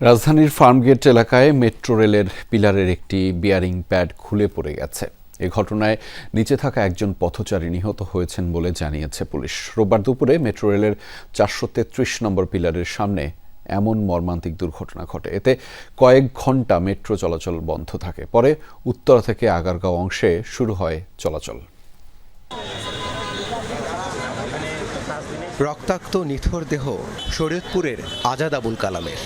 রাজধানীর ফার্মগেট এলাকায় মেট্রো রেলের পিলারের একটি বিয়ারিং প্যাড খুলে পড়ে গেছে। এ ঘটনায় নিচে থাকা একজন পথচারী নিহত হয়েছেন বলে জানিয়েছে পুলিশ। রোববার দুপুরে মেট্রো রেলের চারশো তেত্রিশ নম্বর পিলারের সামনে এমন মর্মান্তিক দুর্ঘটনা ঘটে। এতে কয়েক ঘণ্টা মেট্রো চলাচল বন্ধ থাকে। পরে উত্তরা থেকে আগারগাঁও অংশে শুরু হয় চলাচল। রক্তাক্ত নিথর দেহ শরীয়তপুরের আজাদ আবুল কালামের।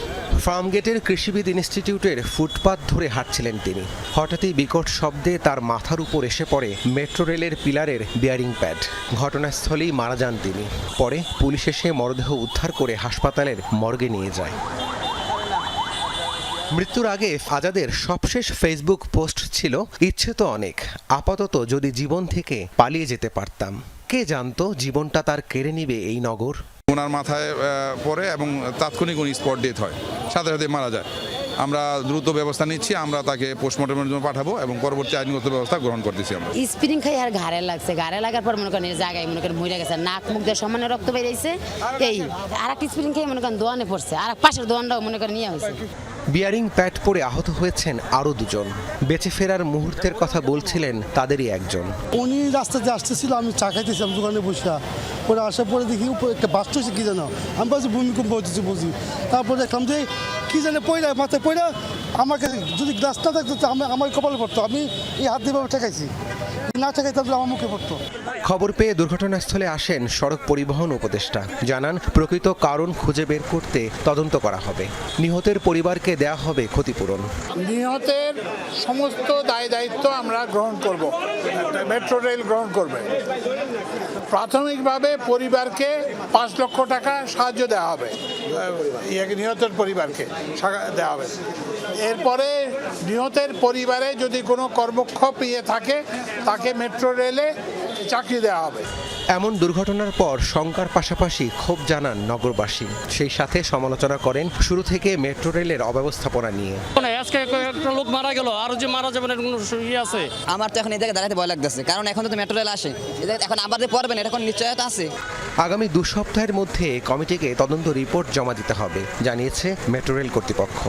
ফার্মগেটের কৃষিবিদ ইনস্টিটিউটের ফুটপাত ধরে হাঁটছিলেন তিনি। হঠাৎই বিকট শব্দে তার মাথার উপর এসে পড়ে মেট্রো রেলের পিলারের বিয়ারিং প্যাড। ঘটনাস্থলেই মারা যান তিনি। পরে পুলিশ এসে মরদেহ উদ্ধার করে হাসপাতালের মর্গে নিয়ে যায়। মৃত্যুর আগে আজাদের সবশেষ ফেসবুক পোস্ট ছিল, ইচ্ছে তো অনেক, আপাতত যদি জীবন থেকে পালিয়ে যেতে পারতাম। কে জানতো জীবনটা তার কেড়ে নিবে এই নগর? ওনার মাথায় পড়ে এবং তাৎক্ষণিক উনি স্পট ডেথ হয়। সাথে সাথে মারা যায়। আমরা দ্রুত ব্যবস্থা নিচ্ছি আমরা তাকে পোস্টমর্টমের জন্য পাঠাবো এবং পরবর্তী আইনগত ব্যবস্থা গ্রহণ করতেছি আমরা। স্প্রিং খাই আর ঘাড়ে লাগছে। ঘাড়ে লাগার পর মনে করেন জায়গায় মনে করেন মরে গেছে। নাক মুখ দিয়ে সমানে রক্ত বেরিয়েছে। এই আর একটা স্প্রিং খাই মনে করেন দোয়ানে পড়ছে। আর এক পাশের দোয়ানটাও মনে করেন নিয়ে হয়েছে বিয়ারিং প্যাড পরে আহত হয়েছেন আরও দুজন। বেঁচে ফেরার মুহূর্তের কথা বলছিলেন তাদেরই একজন। উনি রাস্তাতে আসতেছিল, আমি চা খাইতেছিলাম দোকানে বসে পরে আসার পরে দেখি উপরে একটা বাস হয়েছে, কি জানো আমি বলছি ভূমিকম্প হচ্ছে বুঝি। তারপরে দেখলাম যে, কি জানে পয়লা মাথায় পয়লা আমাকে যদি গ্লাস না থাকতো আমার কপালে পড়তো। আমি এই হাত দিয়ে ঠেকাইছি। না ঠেকাইতাম, তাহলে আমার মুখে পড়তো। খবর পেয়ে দুর্ঘটনাস্থলে আসেন সড়ক পরিবহন উপদেষ্টা। জানান, প্রকৃত কারণ খুঁজে বের করতে তদন্ত করা হবে। নিহতের পরিবারকে দেয়া হবে ক্ষতিপূরণ। নিহতের সমস্ত দায় দায়িত্ব আমরা গ্রহণ করব। মেট্রো রেল গ্রহণ করবে। প্রাথমিকভাবে পরিবারকে পাঁচ লক্ষ টাকা সাহায্য দেওয়া হবে। ইয়ে নিহতের পরিবারকে দেওয়া হবে। এরপরে নিহতের পরিবারে যদি কোনো কর্মক্ষম ইয়ে থাকে, তাকে মেট্রো রেলে চাকরি দেওয়া হবে। এমন দুর্ঘটনার পর শঙ্কার পাশাপাশি ক্ষোভ জানান নগরবাসী। সেই সাথে সমালোচনা করেন শুরু থেকে মেট্রো রেলের অব্যবস্থাপনা নিয়ে। মানে আজকে একটা লোক মারা গেল আরও যে মারা যাবেন এর কোনো ইয়ে আছে? আমার তো এখন এই জায়গায় দাঁড়াতে ভয় লাগতেছে কারণ এখন তো মেট্রো রেল আসে। এদের এখন আবার যে পড়বেন এটা কোনো নিশ্চয়তা আছে? আগামী দু সপ্তাহের মধ্যে কমিটিকে তদন্ত রিপোর্ট জমা দিতে হবে জানিয়েছে মেট্রো রেল কর্তৃপক্ষ।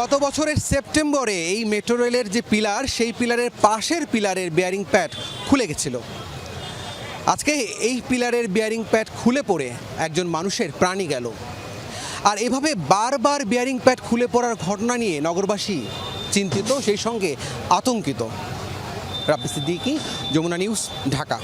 গত বছরের সেপ্টেম্বরে এই মেট্রো রেলের যে পিলার সেই পিলারের পাশের পিলারের বেয়ারিং প্যাড খুলে গেছিল। আজকে এই পিলারের বিয়ারিং প্যাড খুলে পড়ে একজন মানুষের প্রাণী গেল। আর এভাবে বারবার বিয়ারিং প্যাড খুলে পড়ার ঘটনা নিয়ে নগরবাসী চিন্তিত, সেই সঙ্গে আতঙ্কিত। রাব্বি সিদ্দিকি, যমুনা নিউজ, ঢাকা।